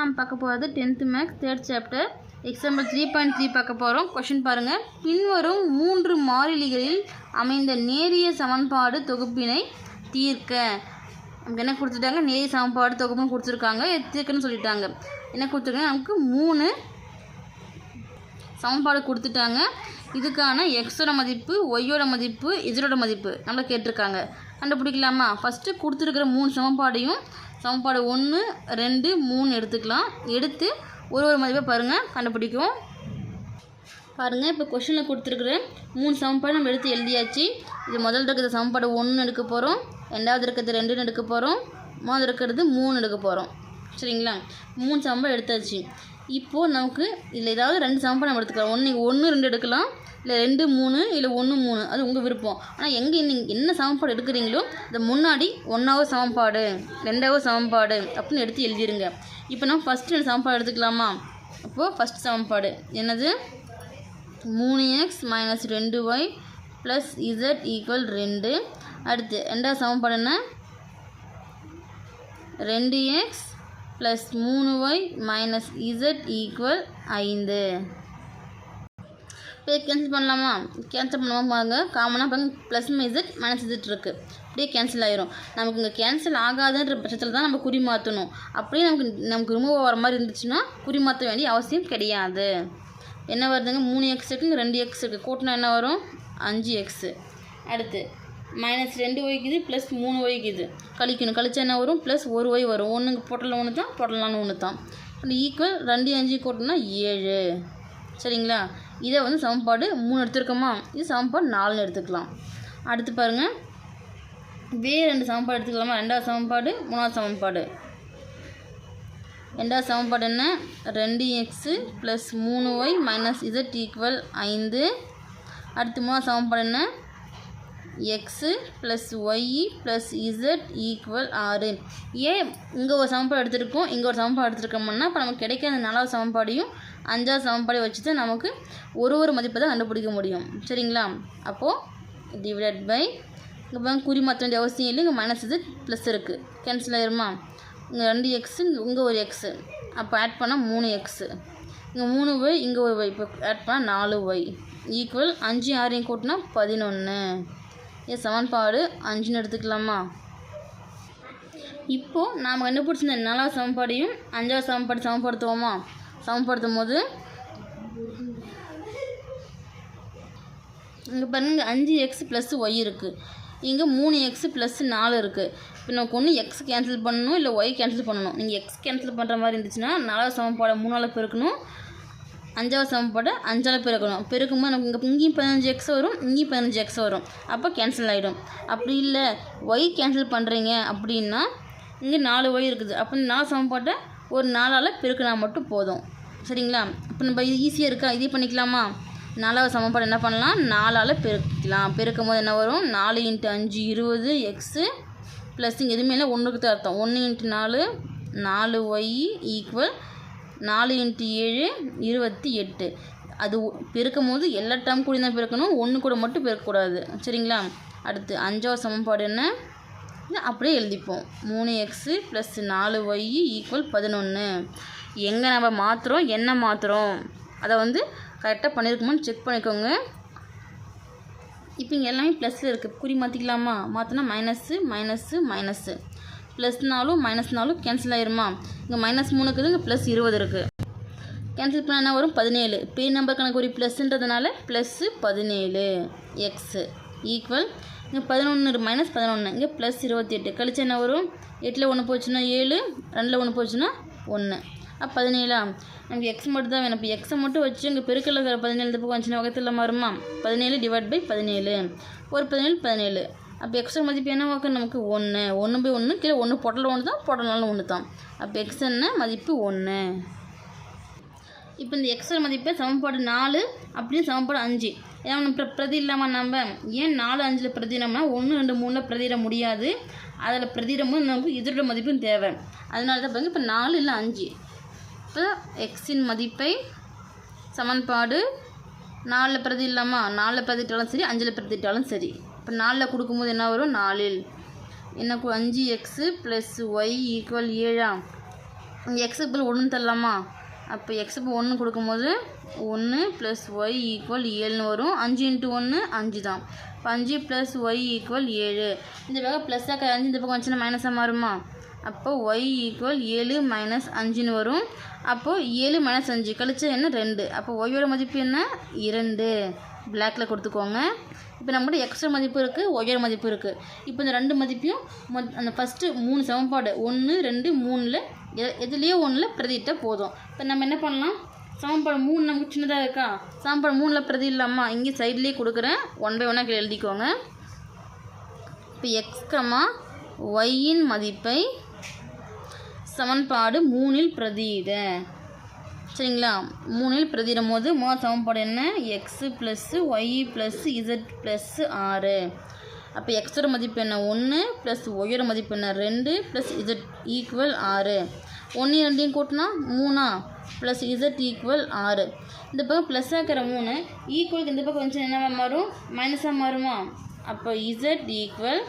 நம்ம பார்க்க போகிறது tenth maths third chapter example three point three பார்க்க போகிறோம் கொஷின் பாருங்கள் பின்வரும் மூன்று மாறிலிகளில் அமைந்த நேரிய சமன்பாடு தொகுப்பினை தீர்க்க. நமக்கு என்ன கொடுத்துட்டாங்க? நேரிய சமன்பாடு தொகுப்பும் கொடுத்துருக்காங்க. தீர்க்கன்னு சொல்லிட்டாங்க. என்ன கொடுத்துருக்காங்க? நமக்கு மூணு சமன்பாடு கொடுத்துட்டாங்க. இதுக்கான எக்ஸோட மதிப்பு ஒய்யோட மதிப்பு இசரோட மதிப்பு நம்மளை கேட்டிருக்காங்க. கண்டுபிடிக்கலாமா? ஃபஸ்ட்டு கொடுத்துருக்கிற மூணு சமன்பாடையும் சமன்பாடு ஒன்று ரெண்டு மூணு எடுத்துக்கலாம். எடுத்து ஒரு ஒரு மதிப்பை பாருங்கள் கண்டுபிடிக்கும் பாருங்கள் இப்போ கொஷனில் கொடுத்துருக்குற மூணு சமன்பாடு நம்ம எடுத்து எழுதியாச்சு. இது முதல் இருக்கிறது சமன்பாடு ஒன்று எடுக்க போகிறோம் ரெண்டாவது இருக்கிறது ரெண்டுன்னு எடுக்க போகிறோம் மூணாவது இருக்கிறது மூணு எடுக்க போகிறோம் சரிங்களா? மூணு சமன்பாடு எடுத்தாச்சு. இப்போது நமக்கு இதில் ஏதாவது ரெண்டு சமன்பாடு நம்ம எடுத்துக்கலாம். ஒன்று ஒன்று ரெண்டு எடுக்கலாம். இல்லை ரெண்டு மூணு இல்லை ஒன்று மூணு. அது உங்கள் விருப்பம். ஆனால் எங்கே நீங்கள் என்ன சமன்பாடு எடுக்கிறீங்களோ இந்த முன்னாடி ஒன்றாவது சமன்பாடு ரெண்டாவது சமன்பாடு அப்படின்னு எடுத்து எழுதிருங்க. இப்போ நம்ம ஃபஸ்ட்டு ரெண்டு சமன்பாடு எடுத்துக்கலாமா? அப்போது ஃபஸ்ட் சமன்பாடு என்னது? மூணு எக்ஸ் மைனஸ் ரெண்டு ஒய் ப்ளஸ் இசட் ஈக்குவல் ரெண்டு. அடுத்து ரெண்டாவது சமன்பாடு என்ன? ரெண்டு எக்ஸ் ப்ளஸ் மூணு ஒய் மைனஸ் இசட் ஈக்குவல் ஐந்து. இப்போ கேன்சல் பண்ணலாமா? கேன்சல் பண்ணுவோம் பாருங்க. காமனாக பாருங்க. ப்ளஸ் இசட் மைனஸ் இசட் இருக்குது அப்படியே கேன்சல் ஆயிரும். நமக்கு இங்கே கேன்சல் ஆகாதுன்ற பட்சத்தில் தான் நம்ம குறி மாற்றணும் அப்படியே நமக்கு நமக்கு ரிமூவ் ஆகிற மாதிரி இருந்துச்சுன்னா குறி மாற்ற வேண்டிய அவசியம் கிடையாது. என்ன வருதுங்க? மூணு எக்ஸ் இருக்குது ரெண்டு எக்ஸ் இருக்குது கூட்டினா என்ன வரும்? அஞ்சு எக்ஸு அடுத்து மைனஸ் ரெண்டு ஒய்க்குது ப்ளஸ் மூணு ஒய்க்குது. கழிக்கணும். கழிச்சா என்ன வரும்? ப்ளஸ் ஒரு ஒய் வரும். ஒன்றுக்கு பொட்டலில் ஒன்று தான் பொட்டலான்னு ஒன்று தான் ஈக்குவல் ரெண்டு அஞ்சு கூட்டினா ஏழு. சரிங்களா? இதை வந்து சமன்பாடு மூணு எடுத்துருக்கோமா? இது சமன்பாடு நாலுன்னு எடுத்துக்கலாம். அடுத்து பாருங்கள் வேறு ரெண்டு சமன்பாடு எடுத்துக்கலாமா? ரெண்டாவது சமன்பாடு மூணாவது சமன்பாடு. ரெண்டாவது சமன்பாடு என்ன? ரெண்டு எக்ஸு ப்ளஸ் மூணு ஒய் மைனஸ் இசட் ஈக்குவல் ஐந்து. அடுத்து மூணாவது சமன்பாடு என்ன? X plus y plus z equal ஆறு ஏன் இங்கே ஒரு சமன்பாடு எடுத்திருக்கோம் இங்கே ஒரு சமன்பாடு எடுத்திருக்கோம்னா இப்போ நமக்கு கிடைக்கிற அந்த நாலாவது சமன்பாடையும் அஞ்சாவது சமன்பாடையும் வச்சு தான் நமக்கு ஒரு ஒரு மதிப்பை தான் கண்டுபிடிக்க முடியும். சரிங்களா? அப்போது டிவைட் பை இங்கே பாருங்க குறி மாற்ற வேண்டிய அவசியம் இல்லை இங்கே மைனஸ் இது ப்ளஸ் இருக்குது கேன்சல் ஆயிருமா? இங்கே ரெண்டு எக்ஸு இங்கே ஒரு எக்ஸு அப்போ ஆட் பண்ணால் மூணு எக்ஸு இங்கே மூணு ஒய் இங்கே ஒரு ஒய் இப்போ ஆட் பண்ணால் நாலு ஒய் ஈக்குவல் அஞ்சு ஆறையும் கூட்டினா பதினொன்று சமன்பாடு அஞ்சுன்னு எடுத்துக்கலாமா? இப்போது நாம் கண்டுபிடிச்சிருந்த நாலாவது சமன்பாடையும் அஞ்சாவது சமன்பாடு சமப்படுத்துவோமா? சமப்படுத்தும் போது இங்கே பாருங்கள் அஞ்சு எக்ஸ் ப்ளஸ் ஒய் இருக்குது இங்கே மூணு எக்ஸ் ப்ளஸ் நாலு இருக்குது இப்போ நமக்கு ஒன்று எக்ஸ் கேன்சல் பண்ணணும் இல்லை ஒய் கேன்சல் பண்ணணும். நீங்கள் எக்ஸ் கேன்சல் பண்ணுற மாதிரி இருந்துச்சுன்னா நாலாவது சமன்பாடை மூணால் பெருக்கணும். அஞ்சாவது சமன்பாடு அஞ்சால் பெருக்கணும். பெருக்கும்போது நமக்கு இங்கே இங்கேயும் பதினஞ்சு எக்ஸ் வரும் இங்கேயும் பதினஞ்சு எக்ஸ் வரும். அப்போ கேன்சல் ஆகிடும் அப்படி இல்லை. ஒய் கேன்சல் பண்ணுறீங்க அப்படின்னா இங்கே நாலு ஒய் இருக்குது. அப்போ இந்த நாலு சமன்பாட்டை ஒரு நாலால் பெருக்கினா மட்டும் போதும். சரிங்களா? இப்போ நம்ம இது ஈஸியாக இருக்கா? இதே பண்ணிக்கலாமா? நாலாவது சமன்பாடு என்ன பண்ணலாம்? நாலால் பெருக்கலாம். பெருக்கும் போது என்ன வரும்? நாலு இன்ட்டு அஞ்சு இருபது எக்ஸு ப்ளஸ் இங்கே எதுவுமே இல்லை. ஒன்றுக்கு தான் அர்த்தம். ஒன்று இன்ட்டு நாலு நாலு ஒய் ஈக்குவல் நாலு இன்ட்டு ஏழு இருபத்தி எட்டு. அது பெருக்கும் போது எல்லா டேர்ம் கூட தான் பெருக்கணும். ஒன்று கூட மட்டும் பெருக்கக்கூடாது. சரிங்களா? அடுத்து அஞ்சாவது சமன்பாடு என்ன? அப்படியே எழுதிப்போம். மூணு எக்ஸு ப்ளஸ் நாலு ஒய் ஈக்குவல் பதினொன்று எங்கே நம்ம மாற்றுறோம் என்ன மாற்றுறோம் அதை வந்து கரெக்டாக பண்ணியிருக்கோமான்னு செக் பண்ணிக்கோங்க. இப்போ இங்கே எல்லாமே ப்ளஸ்ஸில் இருக்குது குறி மாற்றிக்கலாமா மாற்றினா மைனஸ்ஸு மைனஸ்ஸு மைனஸ்ஸு ப்ளஸ்னாலும் மைனஸ்னாலும் கேன்சல் ஆயிருமா? இங்கே மைனஸ் மூணு இருக்குது இங்கே ப்ளஸ் இருபது இருக்குது கேன்சல் பண்ணால் என்ன வரும்? பதினேழு. பே நம்பர் கணக்கு ஒரு ப்ளஸ்ன்றதுனால ப்ளஸ்ஸு பதினேழு. எக்ஸு ஈக்குவல் இங்கே பதினொன்று மைனஸ் பதினொன்று இங்கே ப்ளஸ் இருபத்தி எட்டு கழிச்சு என்ன வரும்? எட்டில் ஒன்று போச்சுன்னா ஏழு ரெண்டில் ஒன்று போச்சுன்னா ஒன்று அப்போ பதினேழா? நமக்கு எக்ஸ் மட்டும் தான் வேணும். இப்போ எக்ஸை மட்டும் வச்சு இங்கே பெருக்கல் இருக்கிற பதினேழு பக்கம் வந்துச்சுன்னா வகத்தில் மாறுமா? பதினேழு டிவைட் பை பதினேழு. ஒரு பதினேழு பதினேழு. அப்போ எக்ஸோட மதிப்பு என்ன வாக்கு நமக்கு ஒன்று ஒன்று பை ஒன்று கீழே ஒன்று பொட்டல் ஒன்று தான் பொட்டலாலும் ஒன்று தான் அப்போ எக்ஸ் என்ன மதிப்பு ஒன்று இப்போ இந்த எக்ஸோட மதிப்பை சமன்பாடு நாலு அப்படின்னு சமன்பாடு அஞ்சு. ஏன்னா நம்ம பிரதி இல்லாமல் நம்ம ஏன் நாலு அஞ்சில் பிரதினம்னா ஒன்று ரெண்டு மூணில் பிரதிட முடியாது. அதில் பிரதிடமும் நமக்கு இதோட மதிப்பும் தேவை. அதனால தான் பாருங்க இப்போ நாலு இல்லை அஞ்சு. இப்போ எக்ஸின் மதிப்பை சமன்பாடு நாலில் பிரதி இல்லாமல் நாலில் பிரதிட்டாலும் சரி அஞ்சில் பிரதிட்டாலும் சரி. அப்போ நாலில் கொடுக்கும்போது என்ன வரும்? நாலில். என்ன கு- அஞ்சு எக்ஸு ப்ளஸ் ஒய் ஈக்குவல் ஏழா இங்கே எக்ஸுக்கு பதில் ஒன்று தரலாமா? அப்போ எக்ஸுக்கு ஒன்று கொடுக்கும்போது ஒன்று ப்ளஸ் ஒய் ஈக்குவல் ஏழுன்னு வரும். அஞ்சு இன்ட்டு ஒன்று அஞ்சு தான் இப்போ அஞ்சு ப்ளஸ் ஒய் ஈக்குவல் ஏழு. இந்த பக்கம் ப்ளஸ்ஸாக அஞ்சு இந்த பக்கம் வந்துச்சுன்னா மைனஸாக மாறுமா? அப்போ ஒய் ஈக்குவல் ஏழு மைனஸ் அஞ்சுன்னு வரும். அப்போது ஏழு மைனஸ் அஞ்சு. கழிச்சா என்ன? ரெண்டு. அப்போ ஒய்யோட மதிப்பு என்ன? இரண்டு. பிளாக்கில் கொடுத்துக்கோங்க. இப்போ நம்மகிட்ட எக்ஸ்ட்ரா மதிப்பு இருக்குது ஒயர் மதிப்பு இருக்குது இப்போ இந்த ரெண்டு மதிப்பையும் மொத் அந்த ஃபஸ்ட்டு மூணு சமன்பாடு ஒன்று ரெண்டு மூணில் எ எதுலேயோ ஒன்றில் பிரதியிட்ட போதும். இப்போ நம்ம என்ன பண்ணலாம்? சமன்பாடு மூணு நமக்கு சின்னதாக இருக்கா? சமன்பாடு மூணில் பிரதி இல்லாமா இங்கே சைட்லேயே கொடுக்குறேன். ஒன் பை ஒன்னாக கீழே எழுதிக்கோங்க. இப்போ எக்ஸ் ஒய்யின் மதிப்பை சமன்பாடு மூணில் பிரதியிட. சரிங்களா? மூணில் பிரதிடும் போது முதல் சமன்பாடு என்ன? X plus y plus z plus ஆறு அப்போ எக்ஸோட மதிப்பு என்ன? ஒன்று ப்ளஸ் ஒய்யோட மதிப்பு என்ன? ரெண்டு ப்ளஸ் இசட் ஈக்குவல் ஆறு ஒன்று ரெண்டையும் கூட்டினா மூணா ப்ளஸ் இசட் ஈக்குவல் ஆறு இந்த பக்கம் ப்ளஸ் ஆக்கிற மூணு ஈக்குவலுக்கு இந்த பக்கம் கொஞ்சம் என்ன மாறும் மைனஸாக மாறுமா? அப்போ இசட் ஈக்குவல்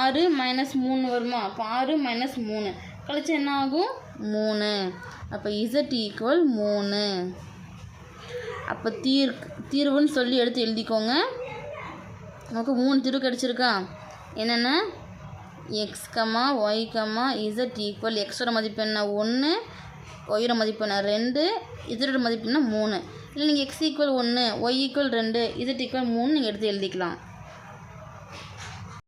ஆறு மைனஸ் மூணு வருமா? அப்போ ஆறு மைனஸ் மூணு. கழிச்சு என்ன ஆகும்? மூணு. அப்போ இசட் ஈக்குவல் மூணு. அப்போ தீர் தீர்வுன்னு சொல்லி எடுத்து எழுதிக்கோங்க. நமக்கு மூணு தீர்வு கிடச்சிருக்கா? என்னென்ன? X comma y comma z equal எக்ஸோட மதிப்பு என்ன? ஒன்று ஒய்யோட மதிப்பு என்ன? ரெண்டு. இசட்டோட மதிப்பு என்ன? மூணு. இல்லை நீங்கள் எக்ஸ் ஈக்குவல் ஒன்று ஒய் ஈக்குவல் ரெண்டு இசட் ஈக்குவல் மூணு நீங்கள் எடுத்து எழுதிக்கலாம்.